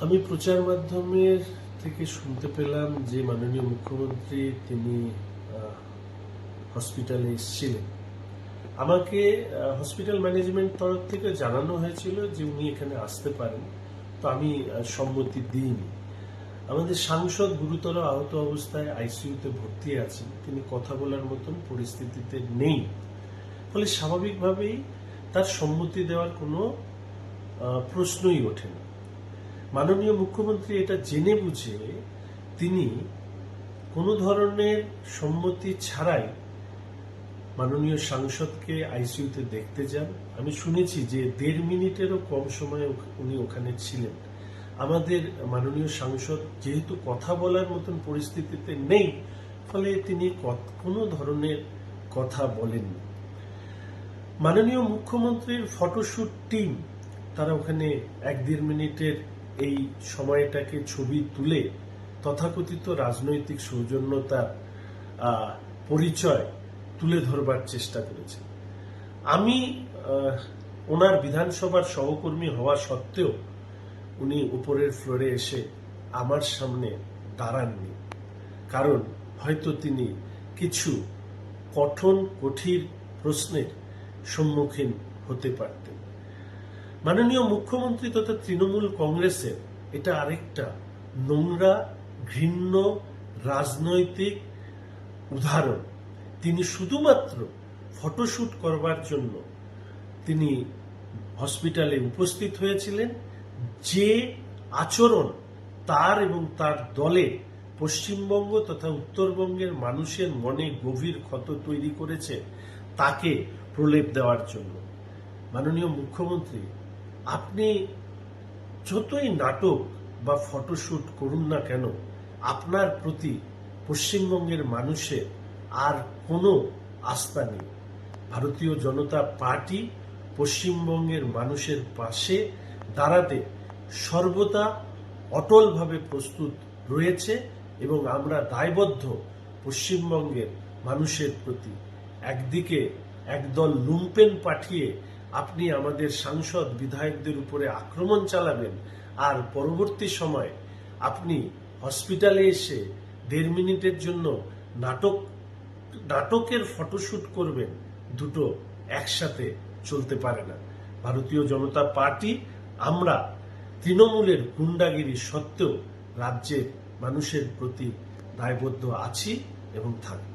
আমি প্রচার মাধ্যমের থেকে শুনতে পেলাম যে মাননীয় মুখ্যমন্ত্রী তিনি হসপিটালে এসেছিলেন। আমাকে হসপিটাল ম্যানেজমেন্ট তরফ থেকে জানানো হয়েছিল যে উনি এখানে আসতে পারেন। তো আমি সম্মতি দিইনি। আমাদের সাংসদ গুরুতর আহত অবস্থায় আইসিইউতে ভর্তি আছেন। তিনি কথা বলার মতন পরিস্থিতিতে নেই। ফলে স্বাভাবিকভাবেই তার সম্মতি দেওয়ার কোনো প্রশ্নই ওঠে না। মাননীয় মুখ্যমন্ত্রী এটা জেনে বুঝে তিনি কোনো ধরনের সম্মতি ছাড়াই মাননীয় সাংসদকে আইসিইউতে দেখতে যান। আমি শুনেছি যে দেড় মিনিটেরও কম সময়ে উনি ওখানে ছিলেন। আমাদের মাননীয় সাংসদ যেহেতু কথা বলার মতন পরিস্থিতিতে নেই, ফলে তিনি কোনো ধরনের কথা বলেননি। মাননীয় মুখ্যমন্ত্রীর ফটোশুট টিম, তারা ওখানে এক দেড় মিনিটের এই সময়টাকে ছবি তুলে তথাকথিত রাজনৈতিক সৌজন্যতার পরিচয় তুলে ধরবার চেষ্টা করেছে। আমি ওনার বিধানসভার সহকর্মী হওয়া সত্ত্বেও উনি উপরের ফ্লোরে এসে আমার সামনে দাঁড়াননি। কারণ হয়তো তিনি কিছু কঠোর, কঠিন প্রশ্নের সম্মুখীন হতে পারতেন। মাননীয় মুখ্যমন্ত্রী তথা তৃণমূল কংগ্রেসের এটা আরেকটা নোংরা, ঘৃণ্য, রাজনৈতিক উদাহরণ। তিনি শুধুমাত্র ফটোশুট করবার জন্য তিনি হসপিটালে উপস্থিত হয়েছিলেন। যে আচরণ তার এবং তার দলের পশ্চিমবঙ্গ তথা উত্তরবঙ্গের মানুষের মনে গভীর ক্ষত তৈরি করেছে, তাকে প্রলেপ দেওয়ার জন্য। মাননীয় মুখ্যমন্ত্রী আপনি যতই নাটক বা ফটোশুট করুন না কেন, আপনার প্রতি পশ্চিমবঙ্গের মানুষের আর কোনো আস্থা নেই। ভারতীয় জনতা পার্টি পশ্চিমবঙ্গের মানুষের পাশে দাঁড়াতে সর্বদা অটলভাবে প্রস্তুত রয়েছে এবং আমরা দায়বদ্ধ পশ্চিমবঙ্গের মানুষের প্রতি। একদিকে একদল লুম্পেন পাঠিয়ে আপনি আমাদের সাংসদ, বিধায়কদের উপরে আক্রমণ চালাবেন আর পরবর্তী সময় আপনি হসপিটালে এসে দেড় মিনিটের জন্য নাটক, নাটকের ফটোশুট করবেন, দুটো একসাথে চলতে পারে না। ভারতীয় জনতা পার্টি, আমরা তৃণমূলের গুন্ডাগিরি সত্ত্বেও রাজ্যের মানুষের প্রতি দায়বদ্ধ আছি এবং থাকব।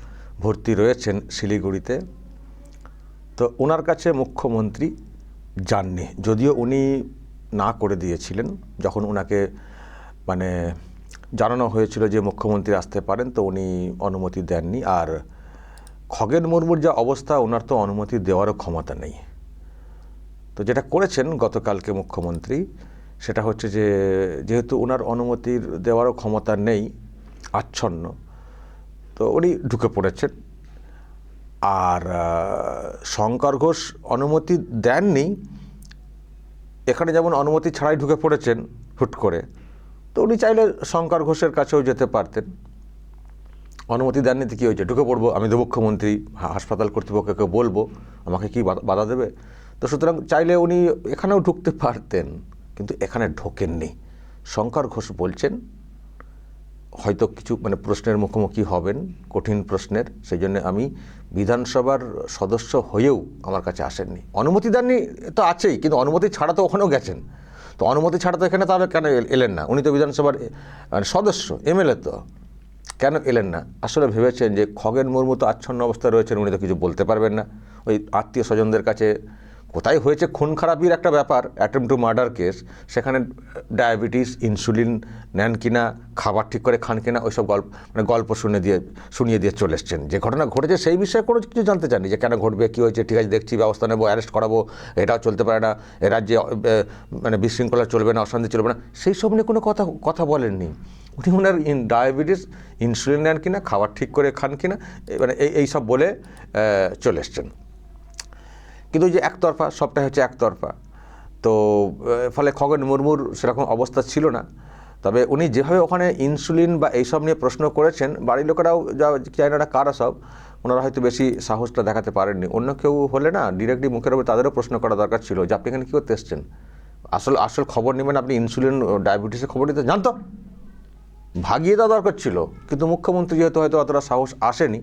ভর্তি রয়েছেন শিলিগুড়িতে। তো ওনার কাছে মুখ্যমন্ত্রী যাননি, যদিও উনি না করে দিয়েছিলেন। যখন ওনাকে মানে জানানো হয়েছিল যে মুখ্যমন্ত্রী আসতে পারেন, তো উনি অনুমতি দেননি। আর খগেন মুর্মুর যা অবস্থা ওনার তো অনুমতি দেওয়ারও ক্ষমতা নেই। তো যেটা করেছেন গতকালকে মুখ্যমন্ত্রী, সেটা হচ্ছে যে, যেহেতু ওনার অনুমতির দেওয়ারও ক্ষমতা নেই, আচ্ছন্ন তো উনি ঢুকে পড়েছেন। আর শঙ্কর ঘোষ অনুমতি দেননি। এখানে যেমন অনুমতি ছাড়াই ঢুকে পড়েছেন হুট করে, তো উনি চাইলে শঙ্কর ঘোষের কাছেও যেতে পারতেন। অনুমতি দেননি তো কী হয়েছে? ঢুকে পড়ব, আমি তো মুখ্যমন্ত্রী, হাসপাতাল কর্তৃপক্ষকে বলব, আমাকে কি বাধা- দেবে? তো সুতরাং চাইলে উনি এখানেও ঢুকতে পারতেন, কিন্তু এখানে ঢোকেননি। শঙ্কর ঘোষ বলছেন হয়তো কিছু মানে প্রশ্নের মুখোমুখি হবেন, কঠিন প্রশ্নের সেই জন্য আমি বিধানসভার সদস্য হয়েও আমার কাছে আসেননি। অনুমতি দেননি তো আছেই, কিন্তু অনুমতি ছাড়া তো ওখানেও গেছেন। তো অনুমতি ছাড়া তো এখানে তাহলে কেন এল- এলেন না? উনি তো বিধানসভার মানে সদস্য, এমএলএ তো। কেন এলেন না? আসলে ভেবেছেন যে খগেন মুর্মু তো আচ্ছন্ন অবস্থায় রয়েছেন, উনি তো কিছু বলতে পারবেন না। ওই আত্মীয় স্বজনদের কাছে কোথায় হয়েছে খুন খারাপির একটা ব্যাপার, অ্যাটেম্প টু মার্ডার কেস, সেখানে ডায়াবেটিস, ইনসুলিন নেন কিনা, খাবার ঠিক করে খান কিনা, ওইসব গল্প মানে গল্প শুনে দিয়ে, শুনিয়ে দিয়ে চলে এসছেন। যে ঘটনা ঘটেছে সেই বিষয়ে কোনো কিছু জানতে চাননি যে কেন ঘটবে, কী হয়েছে, ঠিক আছে, দেখছি, ব্যবস্থা নেব, অ্যারেস্ট করাবো, এটাও চলতে পারে না, এ রাজ্যে মানে বিশৃঙ্খলা চলবে না, অশান্তি চলবে না, সেই সব নিয়ে কোনো কথা কথা বলেননি। উনি ওনার ইন, ডায়াবেটিস, ইনসুলিন নেন কিনা, খাবার ঠিক করে খান কিনা মানে এই এইসব বলে চলে এসছেন। কিন্তু যে একতরফা, সবটাই হচ্ছে একতরফা। তো ফলে খগেন মুর্মুর সেরকম অবস্থা ছিল না। তবে উনি যেভাবে ওখানে ইনসুলিন বা এইসব নিয়ে প্রশ্ন করেছেন, বাড়ির লোকেরাও যা চাই না কারা সব, ওনারা হয়তো বেশি সাহসটা দেখাতে পারেননি। অন্য কেউ হলে না ডিরেক্টলি মুখের উপর তাদেরও প্রশ্ন করা দরকার ছিল যে, আপনি এখানে কী করতে এসছেন? আসল আসল খবর নেবেন আপনি ইনসুলিন ডায়াবেটিসের খবর নিতে? জানতো। ভাগিয়ে দেওয়া দরকার ছিল। কিন্তু মুখ্যমন্ত্রী যেহেতু হয়তো অতটা সাহস আসেনি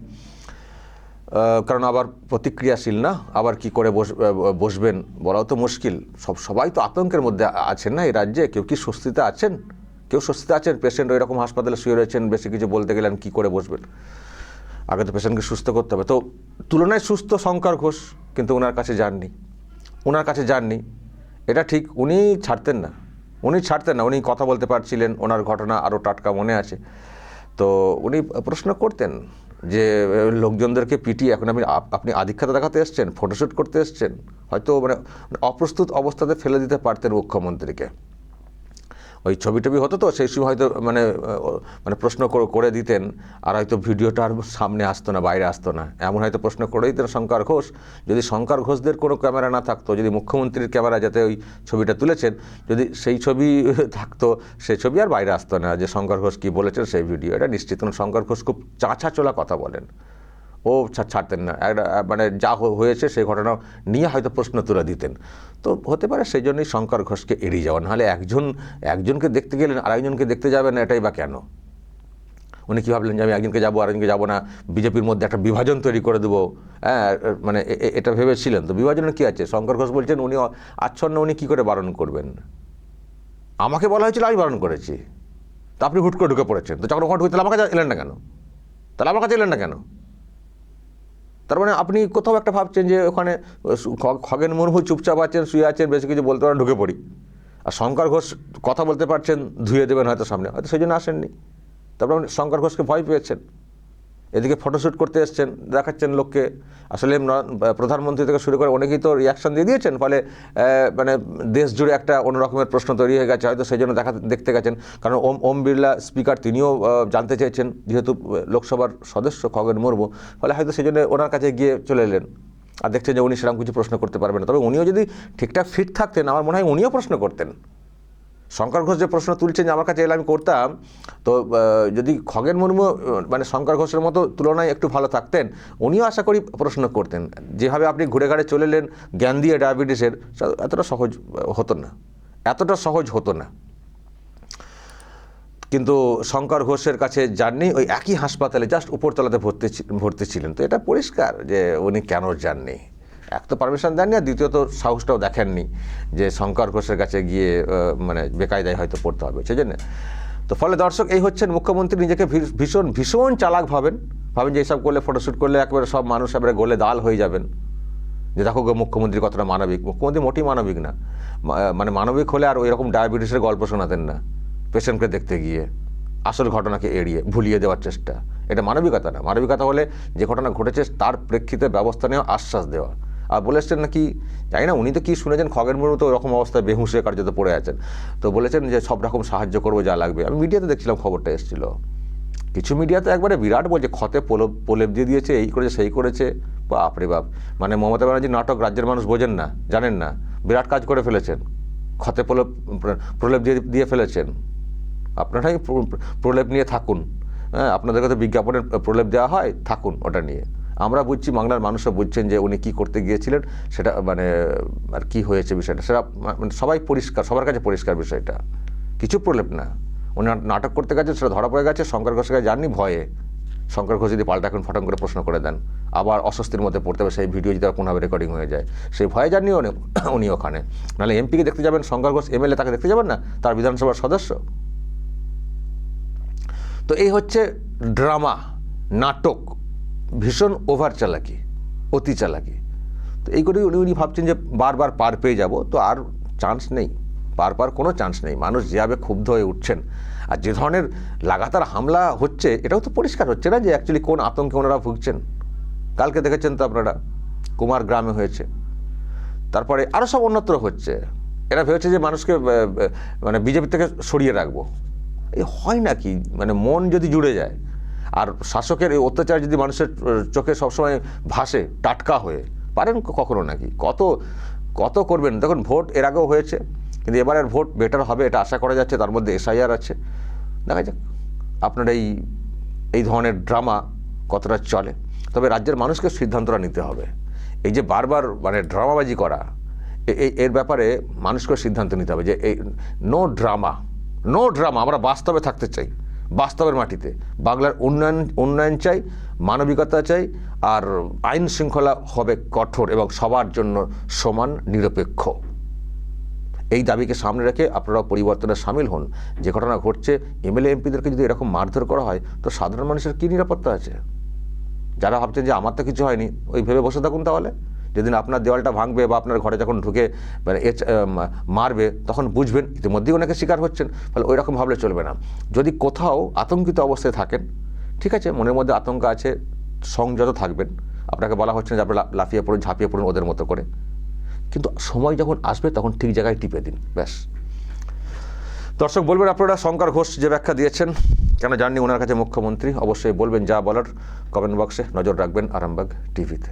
কারণ আবার প্রতিক্রিয়াশীল না? আবার কি করে বস বসবেন? বলাও তো মুশকিল। সব, সবাই তো আতঙ্কের মধ্যে আছেন না এই রাজ্যে? কেউ কি স্বস্তিতে আছেন? কেউ স্বস্তিতে আছেন? পেশেন্ট ওই রকম হাসপাতালে শুয়ে রয়েছেন, বেশি কিছু বলতে গেলেন, কি করে বসবেন? আগে তো পেশেন্টকে সুস্থ করতে হবে। তো তুলনায় সুস্থ শঙ্কর ঘোষ কিন্তু ওনার কাছে যাননি। ওনার কাছে যাননি। এটা ঠিক, উনি ছাড়তেন না। উনি ছাড়তেন না। উনি কথা বলতে পারছিলেন, ওনার ঘটনা আরও টাটকা মনে আছে। তো উনি প্রশ্ন করতেন যে লোকজনদেরকে পিটিয়ে এখন আপনি আপনি আধিক্ষাতা দেখাতে এসছেন ফটোশ্যুট করতে এসছেন, হয়তো মানে অপ্রস্তুত অবস্থাতে ফেলে দিতে পারতেন মুখ্যমন্ত্রীকে। ওই ছবি টবি হতো তো, সেই সময় হয়তো মানে মানে প্রশ্ন করে- দিতেন, আর হয়তো ভিডিওটা আর সামনে আসতো না, বাইরে আসতো না। এমন হয়তো প্রশ্ন করে দিতেন শঙ্কর ঘোষ, যদি শঙ্কর ঘোষদের কোনো ক্যামেরা না থাকতো, যদি মুখ্যমন্ত্রীর ক্যামেরা যাতে ওই ছবিটা তুলেছেন, যদি সেই ছবি থাকতো সেই ছবি আর বাইরে আসতো না, যে শঙ্কর ঘোষ কী বলেছেন সেই ভিডিও। এটা নিশ্চিত শঙ্কর ঘোষ খুব চাঁচা চলা কথা বলেন। ও ছাড়তেন না। একটা মানে যা হয়েছে সেই ঘটনা নিয়ে হয়তো প্রশ্ন তুলে দিতেন। তো হতে পারে সেই জন্যই শঙ্কর ঘোষকে এড়িয়ে যাওয়া, নাহলে একজন, একজনকে দেখতে গেলেন আরেকজনকে দেখতে যাবেন এটাই বা কেন? উনি কী ভাবলেন যে আমি একজনকে যাব, আরেকজনকে যাব না? বিজেপির মধ্যে একটা বিভাজন তৈরি করে দেবো। হ্যাঁ মানে এটা ভেবেছিলেন। তো বিভাজনের কী আছে? শঙ্কর ঘোষ বলছেন উনি আচ্ছন্ন, উনি কী করে বারণ করবেন? আমাকে বলা হয়েছিল আমি বারণ করেছি। তা আপনি হুট করে ঢুকে পড়েছেন। তো যখন ঢুকে তাহলে আমার কাছে এলেন না কেন? তাহলে আমার কাছে এলেন না কেন? তার মানে আপনি কোথাও একটা ভাবছেন যে ওখানে খগেন মুর্মু চুপচাপ আছেন, শুয়ে আছেন, বেশি কিছু বলতে পারেন, ঢুকে পড়ি। আর শঙ্কর ঘোষ কথা বলতে পারছেন, ধুয়ে দেবেন হয়তো সামনে, হয়তো সেই জন্য আসেননি। তারপর শঙ্কর ঘোষকে ভয় পেয়েছেন। এদিকে ফটোশ্যুট করতে এসছেন, দেখাচ্ছেন লোককে। আসলে প্রধানমন্ত্রী থেকে শুরু করে অনেকেই তো রিয়াকশন দিয়ে দিয়েছেন, ফলে মানে দেশ জুড়ে একটা অন্য রকমের প্রশ্ন তৈরি হয়ে গেছে, হয়তো সেই জন্য দেখা, দেখতে গেছেন। কারণ ওম ওম বিড়লা স্পিকার তিনিও জানতে চেয়েছেন, যেহেতু লোকসভার সদস্য খগেন মুর্মু, ফলে হয়তো সেই জন্য ওনার কাছে গিয়ে চলে এলেন। আর দেখছেন যে উনি সেরকম কিছু প্রশ্ন করতে পারবেন না। তবে উনিও যদি ঠিকঠাক ফিট থাকতেন, আমার মনে হয় উনিও প্রশ্ন করতেন। শঙ্কর ঘোষ যে প্রশ্ন তুলছেন যে আমার কাছে এলে আমি করতাম, তো যদি খগেন মুর্মু মানে শঙ্কর ঘোষের মতো তুলনায় একটু ভালো থাকতেন, উনিও আশা করি প্রশ্ন করতেন। যেভাবে আপনি ঘুরে ঘাড়ে চলে এলেন জ্ঞান দিয়ে ডায়াবেটিসের এতটা সহজ হতো না। এতটা সহজ হতো না। কিন্তু শঙ্কর ঘোষের কাছে যাননি, ওই একই হাসপাতালে জাস্ট উপরতলাতে ভর্তি ভর্তি ছিলেন। তো এটা পরিষ্কার যে উনি কেন যাননি। এক তো পারমিশন দেননি আর দ্বিতীয়ত সাহসটাও দেখেননি যে শঙ্কর ঘোষের কাছে গিয়ে মানে বেকায়দায় হয়তো পড়তে হবে সেই জন্য তো ফলে দর্শক, এই হচ্ছেন মুখ্যমন্ত্রী নিজেকে ভীষণ ভীষণ চালাক ভাবেন। ভাবেন যে এইসব করলে ফটোশ্যুট করলে একেবারে সব মানুষ এবারে গোলে দাল হয়ে যাবেন। যে দেখো গো মুখ্যমন্ত্রী কতটা মানবিক। মুখ্যমন্ত্রী মোটেই মানবিক না। মানে মানবিক হলে আর ওই রকম ডায়াবেটিসের গল্প শোনাতেন না, পেশেন্টকে দেখতে গিয়ে। আসল ঘটনাকে এড়িয়ে, ভুলিয়ে দেওয়ার চেষ্টা। এটা মানবিকতা না। মানবিকতা হলে যে ঘটনা ঘটেছে তার প্রেক্ষিতে ব্যবস্থা নেওয়া, আশ্বাস দেওয়া। আর বলেছেন নাকি, জানি না, উনি তো কী শুনেছেন খগেন মুর্মু তো ওরকম অবস্থায় বেহুশে কার্যত পড়ে আছেন। তো বলেছেন যে সব রকম সাহায্য করব, যা লাগবে। আমি মিডিয়াতে দেখছিলাম খবরটা এসেছিল। কিছু মিডিয়া তো একবারে বিরাট বলছে ক্ষতে প্রলেপ প্রলেপ দিয়ে দিয়েছে, এই করেছে, সেই করেছে। বাপরে বাপ। মানে মমতা ব্যানার্জি নাটক রাজ্যের মানুষ বোঝেন না, জানেন না। বিরাট কাজ করে ফেলেছেন। ক্ষতে প্রলেপ প্রলেপ দিয়ে দিয়ে ফেলেছেন। আপনারাই প্রলেপ নিয়ে থাকুন। হ্যাঁ আপনাদেরকে তো বিজ্ঞাপনের প্রলেপ দেওয়া হয়, থাকুন ওটা নিয়ে। আমরা বুঝছি, বাংলার মানুষও বুঝছেন যে উনি কী করতে গিয়েছিলেন, সেটা মানে আর কি হয়েছে বিষয়টা, সেটা মানে সবাই পরিষ্কার, সবার কাছে পরিষ্কার বিষয়টা। কিছু প্রলেপ না। উনি নাটক করতে গেছে সেটা ধরা পড়ে গেছে, শঙ্কর ঘোষের কাছে যাননি, ভয়ে। শঙ্কর ঘোষ যদি পাল্টা এখন ফটন করে প্রশ্ন করে দেন, আবার অস্বস্তির মধ্যে পড়তে হবে, সেই ভিডিও যদি কোনোভাবে রেকর্ডিং হয়ে যায়। সেই ভয়ে যাননি উনি ওখানে। নাহলে এমপিকে দেখতে যাবেন, শঙ্কর ঘোষ এমএলএ তাকে দেখতে যাবেন না, তার বিধানসভার সদস্য? তো এই হচ্ছে ড্রামা, নাটক। ভীষণ ওভার চালাকি, অতি চালাকি। তো এই করেই উনি উনি ভাবছেন যে বারবার পার পেয়ে যাব, তো আর চান্স নেই। পার কোনো চান্স নেই। মানুষ যেভাবে ক্ষুব্ধ হয়ে উঠছেন, আর যে ধরনের লাগাতার হামলা হচ্ছে, এটাও তো পরিষ্কার হচ্ছে না যে অ্যাকচুয়ালি কোন আতঙ্কে ওনারা ভুগছেন। কালকে দেখেছেন তো আপনারা, কুমার গ্রামে হয়েছে। তারপরে আরও সব অন্যত্র হচ্ছে। এরা ভেবেছে যে মানুষকে মানে বিজেপি থেকে সরিয়ে রাখব। এই হয় নাকি মানে মন যদি জুড়ে যায় আর শাসকের এই অত্যাচার যদি মানুষের চোখে সবসময় ভাসে, টাটকা হয়ে, পারেন কখনো নাকি? কত কত করবেন? দেখুন, ভোট এর আগেও হয়েছে, কিন্তু এবারের ভোট বেটার হবে, এটা আশা করা যাচ্ছে, তার মধ্যে এসআইআর আছে। দেখা যাক, আপনার এই এই ধরনের ড্রামা কতটা চলে। তবে রাজ্যের মানুষকে সিদ্ধান্তটা নিতে হবে। এই যে বারবার মানে ড্রামাবাজি করা এই এর ব্যাপারে মানুষকে সিদ্ধান্ত নিতে হবে যে, এই নো ড্রামা নো ড্রামা আমরা বাস্তবে থাকতে চাই। বাস্তবের মাটিতে। বাংলার উন্নয়ন উন্নয়ন চাই, মানবিকতা চাই, আর আইন শৃঙ্খলা হবে কঠোর এবং সবার জন্য সমান, নিরপেক্ষ। এই দাবিকে সামনে রেখে আপনারা পরিবর্তনে সামিল হন। যে ঘটনা ঘটছে, এমএলএ, এমপিদেরকে যদি এরকম মারধর করা হয়, তো সাধারণ মানুষের কী নিরাপত্তা আছে? যারা ভাবছেন যে আমার তো কিছু হয়নি, ওই ভেবে বসে থাকুন তাহলে। যেদিন আপনার দেওয়ালটা ভাঙবে বা আপনার ঘরে যখন ঢুকে মানে মারবে, তখন বুঝবেন ইতিমধ্যেই অনেকে শিকার হচ্ছেন। ফলে ওই রকম ভাবলে চলবে না। যদি কোথাও আতঙ্কিত অবস্থায় থাকেন, ঠিক আছে, মনের মধ্যে আতঙ্ক আছে, সংযত থাকবেন। আপনাকে বলা হচ্ছে না যে আপনি লাফিয়ে পড়ুন, ঝাঁপিয়ে পড়ুন ওদের মতো করে। কিন্তু সময় যখন আসবে, তখন ঠিক জায়গায় টিপে দিন, ব্যাস। দর্শক বলবেন আপনারা, শঙ্কর ঘোষ যে ব্যাখ্যা দিয়েছেন, কেন জাননি ওনার কাছে মুখ্যমন্ত্রী? অবশ্যই বলবেন যা বলার কমেন্ট বক্সে নজর রাখবেন আরামবাগ টিভিতে।